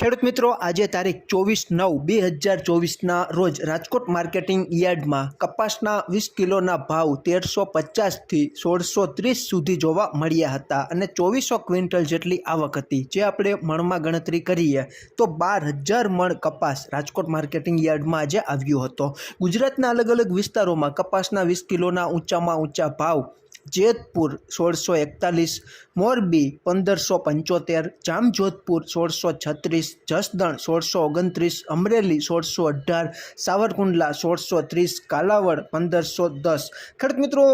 ખેડૂત મિત્રો, આજે તારીખ ચોવીસ નવ બે હજાર ચોવીસના રોજ રાજકોટ માર્કેટિંગ યાર્ડમાં કપાસના વીસ કિલોના ભાવ તેરસો પચાસથી સોળસો ત્રીસ સુધી જોવા મળ્યા હતા અને ચોવીસો ક્વિન્ટલ જેટલી આવક હતી. જે આપણે મણમાં ગણતરી કરીએ તો બાર હજાર મણ કપાસ રાજકોટ માર્કેટિંગ યાર્ડમાં આજે આવ્યો હતો. ગુજરાતના અલગ અલગ વિસ્તારોમાં કપાસના વીસ કિલોના ઊંચામાં ઊંચા ભાવ જેતપુર સોળસો એકતાલીસ, મોરબી પંદરસો પંચોતેર, જામજોધપુર સોળસો છત્રીસ, જસદણ સોળસો ઓગણત્રીસ, અમરેલી સોળસો અઢાર, સાવરકુંડલા સોળસો ત્રીસ, કાલાવડ પંદરસો દસ. ખેડૂત મિત્રો,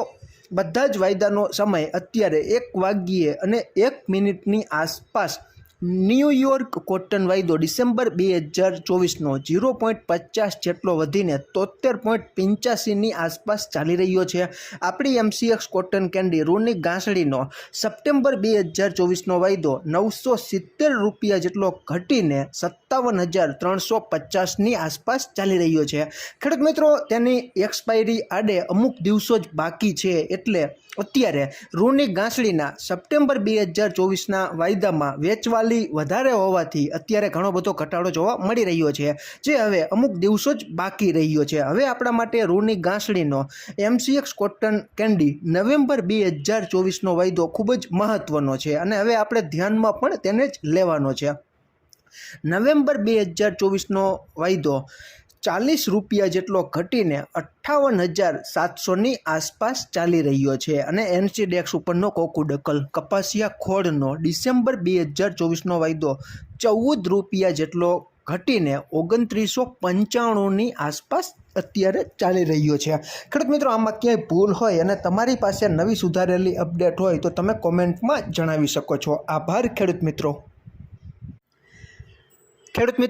બધા જ વાયદાનો સમય અત્યારે એક વાગ્યે અને એક મિનિટની આસપાસ ન્યૂયોર્ક કોટન વાયદો ડિસેમ્બર બે હજાર ચોવીસનો ઝીરો પોઈન્ટ પચાસ જેટલો વધીને તોતેર પોઈન્ટ પંચ્યાસીની આસપાસ ચાલી રહ્યો છે. આપણી એમસીએક્સ કોટન કેન્ડી રૂની ગાંસડીનો સપ્ટેમ્બર બે હજાર ચોવીસનો વાયદો નવસો સિત્તેર રૂપિયા જેટલો ઘટીને સત્તાવન હજાર ત્રણસો પચાસની આસપાસ ચાલી રહ્યો છે. ખેડૂત મિત્રો, તેની એક્સપાયરી આડે અમુક દિવસો જ બાકી છે એટલે અત્યારે રૂની ગાંસડીના સપ્ટેમ્બર બે હજાર ચોવીસના વાયદામાં વેચવાલી વધારે હોવાથી અત્યારે ઘણો બધો ઘટાડો જોવા મળી રહ્યો છે, જે હવે અમુક દિવસો જ બાકી રહ્યો છે. હવે આપણા માટે રૂની ગાંસડીનો એમસીએક્સ કોટન કેન્ડી નવેમ્બર બે હજાર ચોવીસનો વાયદો ખૂબ જ મહત્ત્વનો છે અને હવે આપણે ધ્યાનમાં પણ તેને જ લેવાનો છે. નવેમ્બર બે હજાર ચોવીસનો વાયદો ચાલીસ રૂપિયા જેટલો ઘટીને અઠ્ઠાવન હજાર સાતસોની આસપાસ ચાલી રહ્યો છે અને એનસી ડેક્સ ઉપરનો કોકુડકલ કપાસિયા ખોળનો ડિસેમ્બર બે હજાર ચોવીસનો વાયદો ચૌદ રૂપિયા જેટલો ઘટીને ઓગણત્રીસો પંચાણુંની આસપાસ અત્યારે ચાલી રહ્યો છે. ખેડૂત મિત્રો, આમાં ક્યાંય ભૂલ હોય અને તમારી પાસે નવી સુધારેલી અપડેટ હોય તો તમે કોમેન્ટમાં જણાવી શકો છો. આભાર ખેડૂત મિત્રો. ખેડૂત મિત્રો